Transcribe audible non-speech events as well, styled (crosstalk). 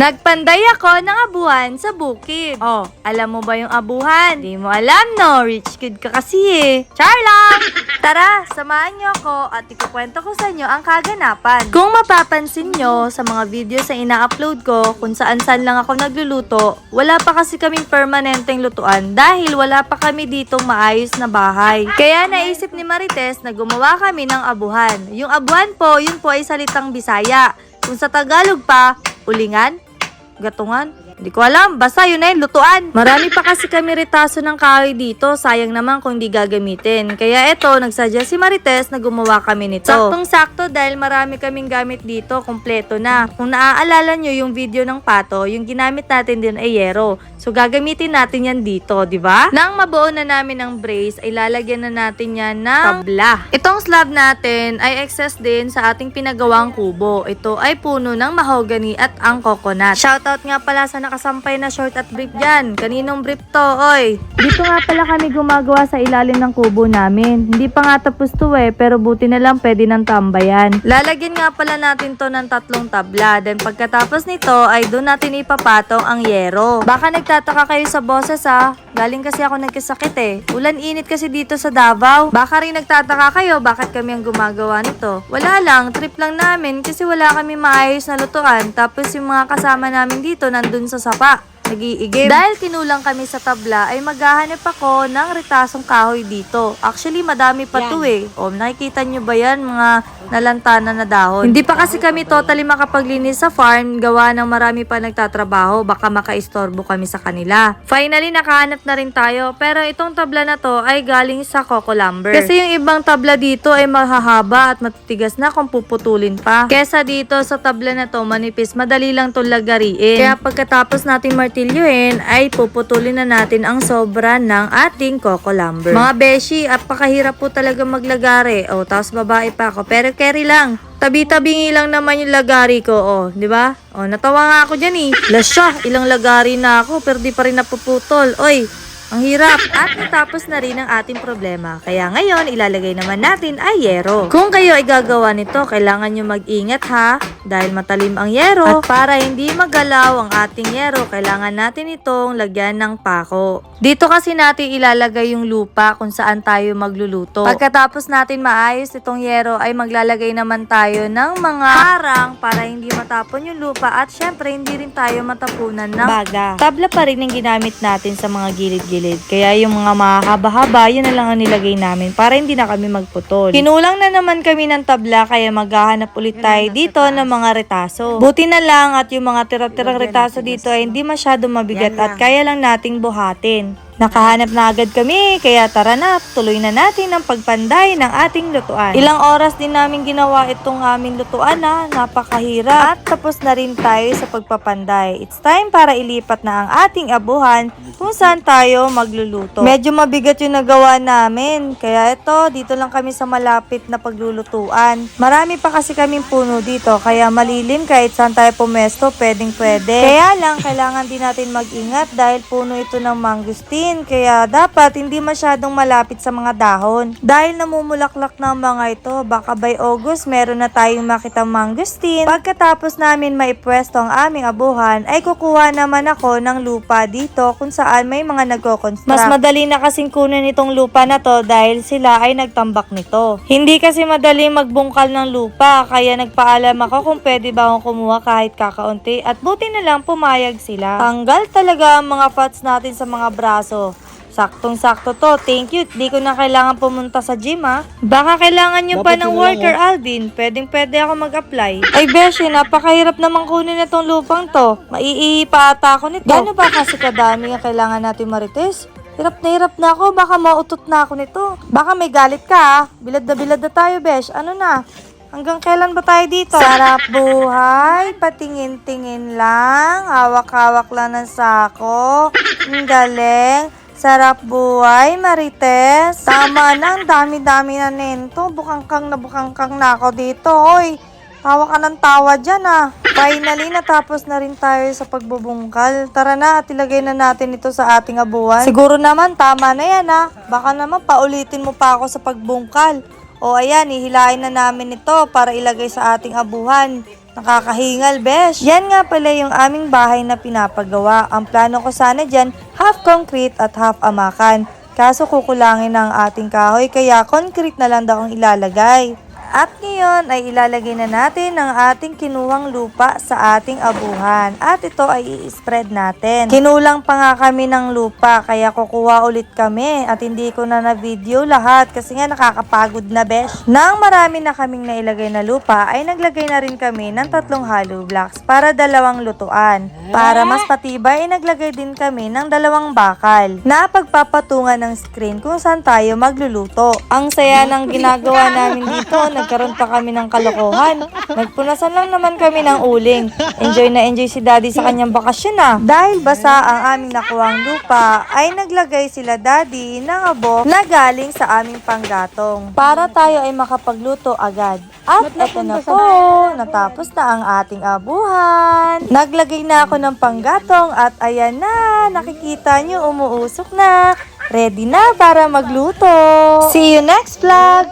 Nagpanday ako ng abuhan sa bukid. Oh, alam mo ba yung abuhan? Di mo alam, no? Rich kid ka kasi eh. Char lang! (laughs) Tara, samahan niyo ako at ikukwento ko sa inyo ang kaganapan. Kung mapapansin nyo sa mga video sa ina-upload ko kung saan-saan lang ako nagluluto, wala pa kasi kaming permanenteng lutuan dahil wala pa kami ditong maayos na bahay. Kaya naisip ni Marites na gumawa kami ng abuhan. Yung abuhan po, yun po ay salitang Bisaya. Kung sa Tagalog pa, ulingan, gatungan. Hindi ko alam, basta yun na yung lutuan. Marami pa kasi kami retaso ng kahoy dito, sayang naman kung di gagamitin. Kaya eto, nagsuggest si Marites na gumawa kami nito. Saktong-sakto dahil marami kaming gamit dito, kompleto na. Kung naaalala nyo yung video ng pato, yung ginamit natin din ay yero. So gagamitin natin yan dito, di ba? Nang mabuo na namin ng brace, ay lalagyan na natin yan ng tabla. Itong slab natin ay excess din sa ating pinagawang kubo. Ito ay puno ng mahogany at ang coconut. Shoutout nga pala sa nakasampay na short at brief dyan. Kaninong brief to, oy? Dito nga pala kami gumagawa sa ilalim ng kubo namin. Hindi pa nga tapos to eh, pero buti na lang pwede ng tambayan. Lalagyan nga pala natin to ng tatlong tabla. Then pagkatapos nito ay doon natin ipapatong ang yero. Baka nagtataka kayo sa boses ha. Galing kasi ako nagkasakit eh. Ulan init kasi dito sa Davao. Baka rin nagtataka kayo bakit kami ang gumagawa nito. Wala lang, trip lang namin kasi wala kami maayos na lutuan. Tapos yung mga kasama namin dito nandun sa 扫把 nag-iigib. Dahil kinulang kami sa tabla, ay maghahanap ako ng ritasong kahoy dito. Actually, madami pa to eh. O, nakikita nyo ba yan? Mga nalantana na dahon. Hindi pa kasi kami totally makapaglinis sa farm, gawa ng marami pa nagtatrabaho, baka makaistorbo kami sa kanila. Finally, nakahanap na rin tayo, pero itong tabla na to ay galing sa Coco Lumber. Kasi yung ibang tabla dito ay mahahaba at matitigas na kung puputulin pa. Kesa dito sa tabla na to, manipis, madali lang to lagariin. Kaya pagkatapos nating martilyuhin, ay puputulin na natin ang sobra ng ating Coco Lumber. Mga beshi, apakahirap po talaga maglagari. O, tapos babae pa ako. Pero carry lang. Tabi-tabingi lang naman yung lagari ko, oh, di ba? Oh, natawa nga ako diyan eh. Lasya, ilang lagari na ako pero di pa rin napuputol. Oy, ang hirap. At natapos na rin ang ating problema. Kaya ngayon, ilalagay naman natin ay yero. Kung kayo ay gagawa nito, kailangan nyo mag-ingat ha. Dahil matalim ang yero. At para hindi magalaw ang ating yero, kailangan natin itong lagyan ng pako. Dito kasi natin ilalagay yung lupa kung saan tayo magluluto. Pagkatapos natin maayos itong yero, ay maglalagay naman tayo ng mga harang para hindi matapon yung lupa at syempre hindi rin tayo matapunan ng baga. Tabla pa rin ang ginamit natin sa mga gilid-gilid. Kaya yung mga mahaba-haba, yun na lang ang nilagay namin para hindi na kami magputol. Kinulang na naman kami ng tabla kaya maghahanap ulit tayo dito ng mga retaso. Buti na lang at yung mga tira-tirang retaso dito ay hindi masyado mabigat at kaya lang nating buhatin. Nakahanap na agad kami, kaya tara na, tuloy na natin ang pagpanday ng ating lutuan. Ilang oras din namin ginawa itong aming lutuan na napakahirap. At tapos na rin tayo sa pagpapanday. It's time para ilipat na ang ating abuhan kung saan tayo magluluto. Medyo mabigat yung nagawa namin, kaya ito, dito lang kami sa malapit na paglulutuan. Marami pa kasi kaming puno dito, kaya malilim kahit saan tayo pumesto, pwedeng pwede. Kaya lang, kailangan din natin mag-ingat dahil puno ito ng mangustin, kaya dapat hindi masyadong malapit sa mga dahon. Dahil namumulaklak ng mga ito, baka by August meron na tayong makitang mangustin. Pagkatapos namin maipwesto ang aming abuhan, ay kukuha naman ako ng lupa dito kung saan may mga nagko-construct. Mas madali na kasing kunin itong lupa na to dahil sila ay nagtambak nito. Hindi kasi madali magbungkal ng lupa, kaya nagpaalam ako kung pwede ba akong kumuha kahit kakaunti at buti na lang pumayag sila. Tanggal talaga ang mga fats natin sa mga braso. Saktong-sakto to. Thank you. Di ko na kailangan pumunta sa gym ha. Baka kailangan nyo pa ng yun na lang, worker Alvin. Pwedeng pwede ako mag-apply. Ay Beshi, napakahirap naman kunin itong lupang to. Maiihi pa ata ako nito. Gano'n ba kasi kadami ang kailangan natin marites? Hirap na hirap na ako. Baka mautot na ako nito. Baka may galit ka ha. Bilad na bilad na tayo, Besh. Ano na? Hanggang kailan ba tayo dito? Sarap buhay, patingin-tingin lang, hawak-hawak lang ng sako. Ang galing. Sarap buhay, Marites. Tama na, ang dami-dami na nento. Bukangkang na bukangkang na ako dito, hoy. Tawa ka ng tawa dyan ah. Finally, natapos na rin tayo sa pagbubungkal. Tara na at ilagay na natin ito sa ating abuhan. Siguro naman, tama na yan ah. Baka naman paulitin mo pa ako sa pagbungkal. O ayan, ihilain na namin ito para ilagay sa ating abuhan. Nakakahingal, besh. Yan nga pala yung aming bahay na pinapagawa. Ang plano ko sana dyan, half concrete at half amakan. Kaso kukulangin ang ating kahoy, kaya concrete na lang daw ang ilalagay. At ngayon ay ilalagay na natin ang ating kinuhang lupa sa ating abuhan. At ito ay i-spread natin. Kinulang pa nga kami ng lupa kaya kukuha ulit kami. At hindi ko na na-video lahat kasi nga nakakapagod na besh. Nang marami na kaming nailagay na lupa ay naglagay na rin kami ng tatlong hollow blocks para dalawang lutuan. Para mas patibay ay naglagay din kami ng dalawang bakal na pagpapatungan ng screen kung saan tayo magluluto. Ang saya ng ginagawa namin dito, nagkaroon pa kami ng kalokohan. Nagpunasan lang naman kami ng uling. Enjoy na enjoy si daddy sa kanyang bakasyon ah. Dahil basa ang aming nakuwang lupa, ay naglagay sila daddy ng abo na galing sa aming panggatong. Para tayo ay makapagluto agad. At eto na po, natapos na ang ating abuhan. Naglagay na ako ng panggatong at ayan na, nakikita nyo umuusok na. Ready na para magluto. See you next vlog!